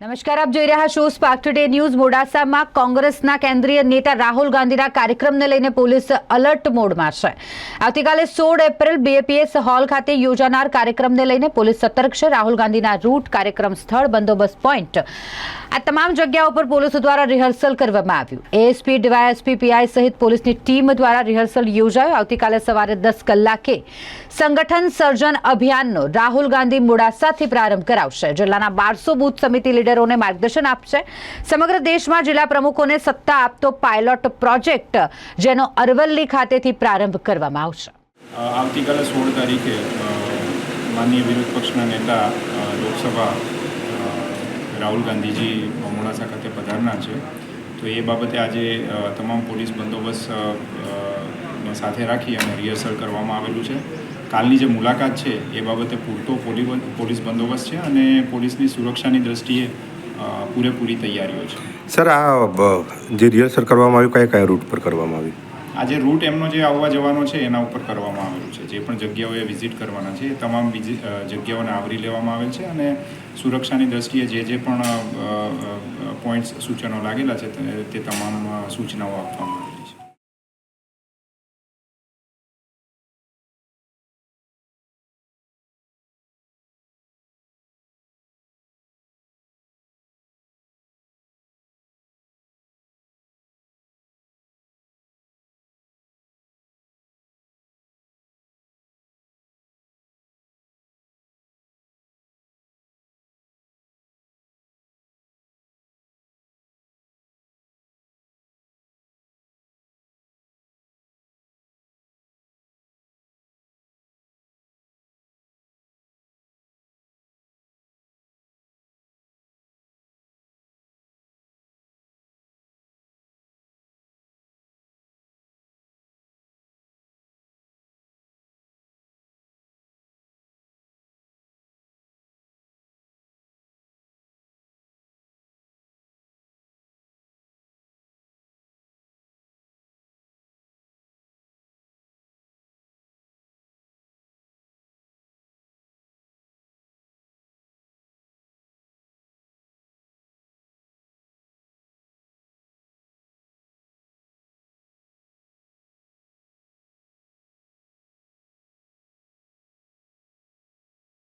નમસ્કાર, આપ જોઈ રહ્યા છો સ્પાર્ક ટુડે ન્યૂઝ મોડાસામાં કોંગ્રેસના કેન્દ્રીય નેતા રાહુલ ગાંધીના કાર્યક્રમને લઈને પોલીસ અલર્ટ મોડમાં છે. આવતીકાલે સોળ એપ્રિલ બીએપીએસ હોલ ખાતે યોજાનાર કાર્યક્રમને લઈને પોલીસ સતર્ક છે. રાહુલ ગાંધીના રૂટ કાર્યક્રમ સ્થળ, બંદોબસ્ત પોઈન્ટ. આ તમામ જગ્યાઓ પર પોલીસ દ્વારા રિહર્સલ કરવામાં આવ્યું. એએસપી ડીવાયએસપી પીઆઈ સહિત પોલીસની ટીમ દ્વારા રિહર્સલ યોજાયો. આવતીકાલે સવારે દસ કલાકે સંગઠન સર્જન અભિયાનનો રાહુલ ગાંધી મોડાસાથી પ્રારંભ કરાવશે. જિલ્લાના બારસો બુથ સમિતિ લીડરોને માર્ગદર્શન આપશે. સમગ્ર દેશમાં જિલ્લા પ્રમુખોને સત્તા આપતો પાયલોટ પ્રોજેક્ટ, જેનો અરવલ્લી ખાતેથી પ્રારંભ કરવામાં આવશે. આવતીકાલે સોળ તારીખે માનનીય વિરોધ પક્ષના નેતા લોકસભા રાહુલ ગાંધીજી મોડાસા ખાતે પધારનાર છે. તો એ બાબતે આજે તમામ પોલીસ બંદોબસ્ત સાથે રાખી અને રિહર્સલ કરવામાં આવેલું છે. કાલની જે મુલાકાત છે એ બાબતે પૂરતો પોલીસ બંદોબસ્ત છે અને પોલીસની સુરક્ષાની દ્રષ્ટિએ પૂરેપૂરી તૈયારીઓ છે. સર આ જે રિહર્સલ કરવામાં આવ્યું કયા કયા રૂટ પર કરવામાં આવ્યું? આ જે રૂટ એમનો જે આવવા જવાનો છે એના ઉપર કરવામાં આવેલું છે. જે પણ જગ્યાઓએ વિઝિટ કરવાના છે એ તમામ જગ્યાઓને આવરી લેવામાં આવેલ છે અને સુરક્ષાની દ્રષ્ટિએ જે જે પણ પોઈન્ટ્સ સૂચનો લાગેલા છે તે તે તમામ સૂચનાઓ આપવામાં